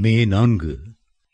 மே நான்கு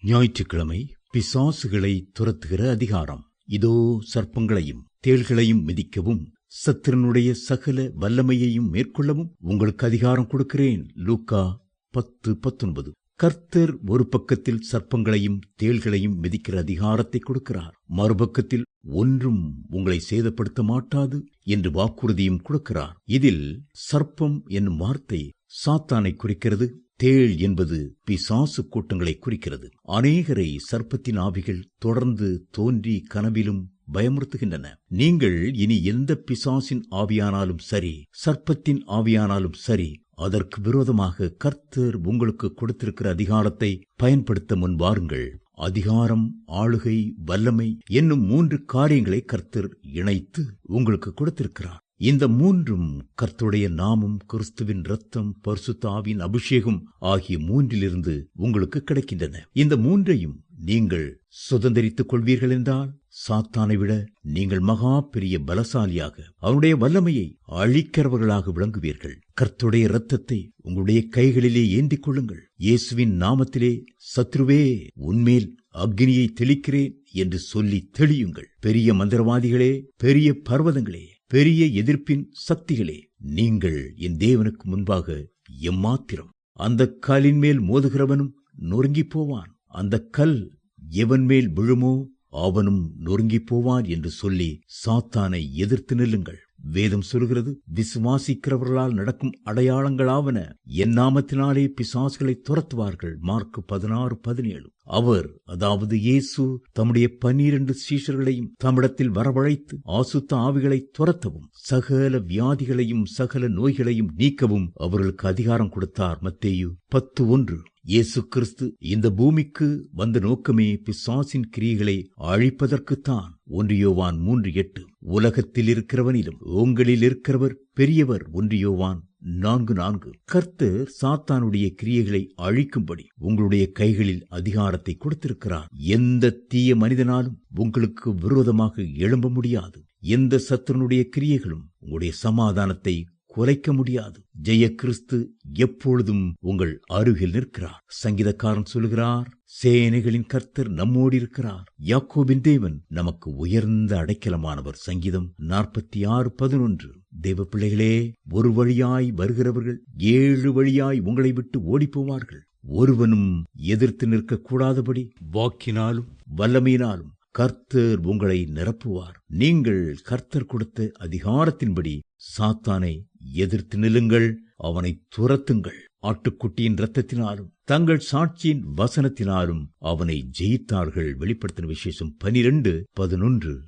ஞாயிற்றுக்கிழமை பிசாசுகளை துரத்துகிற அதிகாரம். இதோ சர்ப்பங்களையும் தேள்களையும் மிதிக்கவும் சத்திரனுடைய சகல வல்லமையையும் மேற்கொள்ளவும் உங்களுக்கு அதிகாரம் கொடுக்கிறேன். லூக்கா பத்து பத்தொன்பது. கர்த்தர் ஒரு பக்கத்தில் சர்ப்பங்களையும் தேள்களையும் மிதிக்கிற அதிகாரத்தை கொடுக்கிறார். மறுபக்கத்தில் ஒன்றும் உங்களை சேதப்படுத்த மாட்டாது என்று வாக்குறுதியும் கொடுக்கிறார். இதில் சர்ப்பம் என்னும் வார்த்தை சாத்தானை குறிக்கிறது. தேள் என்பது பிசாசு கூட்டங்களை குறிக்கிறது. அநேகரை சர்ப்பத்தின் ஆவிகள் தொடர்ந்து தோன்றி கனவிலும் பயமுறுத்துகின்றன. நீங்கள் இனி எந்த பிசாசின் ஆவியானாலும் சரி சர்ப்பத்தின் ஆவியானாலும் சரி அதற்கு விரோதமாக கர்த்தர் உங்களுக்கு கொடுத்திருக்கிற அதிகாரத்தை பயன்படுத்த முன் வாருங்கள். அதிகாரம் ஆளுகை வல்லமை என்னும் மூன்று காரியங்களை கர்த்தர் இணைத்து உங்களுக்கு கொடுத்திருக்கிறார். இந்த மூன்றும் கர்த்துடைய நாமம் கிறிஸ்துவின் ரத்தம் பரிசுத்தாவின் அபிஷேகம் ஆகிய மூன்றிலிருந்து உங்களுக்கு கிடைக்கின்றன. இந்த மூன்றையும் நீங்கள் சுதந்திரித்துக் கொள்வீர்கள் என்றால் சாத்தானை விட நீங்கள் மகா பெரிய பலசாலியாக அவனுடைய வல்லமையை அழிக்கிறவர்களாக விளங்குவீர்கள். கர்த்துடைய இரத்தத்தை உங்களுடைய கைகளிலே ஏந்திக் கொள்ளுங்கள். இயேசுவின் நாமத்திலே சத்ருவே உன்மேல் அக்னியை தெளிக்கிறேன் என்று சொல்லி தெளியுங்கள். பெரிய மந்திரவாதிகளே பெரிய பர்வதங்களே பெரிய எதிர்ப்பின் சக்திகளே நீங்கள் என் தேவனுக்கு முன்பாக எம்மாத்திரம். அந்த கல்லின் மேல் மோதுகிறவனும் நொறுங்கிப் போவான். அந்த கல் எவன் மேல் விழுமோ அவனும் நொறுங்கிப் போவான் என்று சொல்லி சாத்தானை எதிர்த்து நில்லுங்கள். வேதம் சொல்கிறது விசுவாசிக்கிறவர்களால் நடக்கும் அடையாளங்களாவன. என் நாமத்தினாலே பிசாசுகளை துரத்துவார்கள். மார்க் பதினாறு பதினேழு. அவர் அதாவது இயேசு தம்முடைய பன்னிரண்டு சீஷர்களையும் தம்மிடத்தில் வரவழைத்து ஆசுத்த ஆவிகளை துரத்தவும் சகல வியாதிகளையும் சகல நோய்களையும் நீக்கவும் அவர்களுக்கு அதிகாரம் கொடுத்தார். மத்தேயு பத்து ஒன்று. இயேசு கிறிஸ்து இந்த பூமிக்கு வந்த நோக்கமே பிசாசின் கிரியைகளை அழிப்பதற்குத்தான். ஒன்றியோவான் மூன்று எட்டு உலகத்தில் இருக்கிறவனிலும் உங்களில் இருக்கிறவர் பெரியவர். ஒன்றியோவான் நான்கு நான்கு கர்த்தர் சாத்தானுடைய கிரியைகளை அழிக்கும்படி உங்களுடைய கைகளில் அதிகாரத்தை கொடுத்திருக்கிறார். எந்த தீய மனிதனாலும் உங்களுக்கு விரோதமாக எழும்ப முடியாது. எந்த சத்துருனுடைய கிரியைகளும் உங்களுடைய சமாதானத்தை குலைக்க முடியாது. ஜெய கிறிஸ்து எப்பொழுதும் உங்கள் அருகில் நிற்கிறார். சங்கீதக்காரன் சொல்கிறார் சேனைகளின் கர்த்தர் நம்மோடு இருக்கிறார். யாக்கோபின் தேவன் நமக்கு உயர்ந்த அடைக்கலமானவர். சங்கீதம் நாற்பத்தி ஆறு பதினொன்று. தேவ பிள்ளைகளே ஒரு வழியாய் வருகிறவர்கள் ஏழு வழியாய் உங்களை விட்டு ஓடிப்போவார்கள். ஒருவனும் எதிர்த்து நிற்கக்கூடாதபடி வாக்கினாலும் வல்லமையினாலும் கர்த்தர் உங்களை நிரப்புவார். நீங்கள் கர்த்தர் கொடுத்த அதிகாரத்தின்படி சாத்தானை எதிர்த்து நில்லுங்கள் அவனை துரத்துங்கள். ஆட்டுக்குட்டியின் இரத்தத்தினாலும் தங்கள் சாட்சியின் வசனத்தினாலும் அவனை ஜெயித்தார்கள். வெளிப்படுத்தின விசேஷம் பனிரெண்டு பதினொன்று.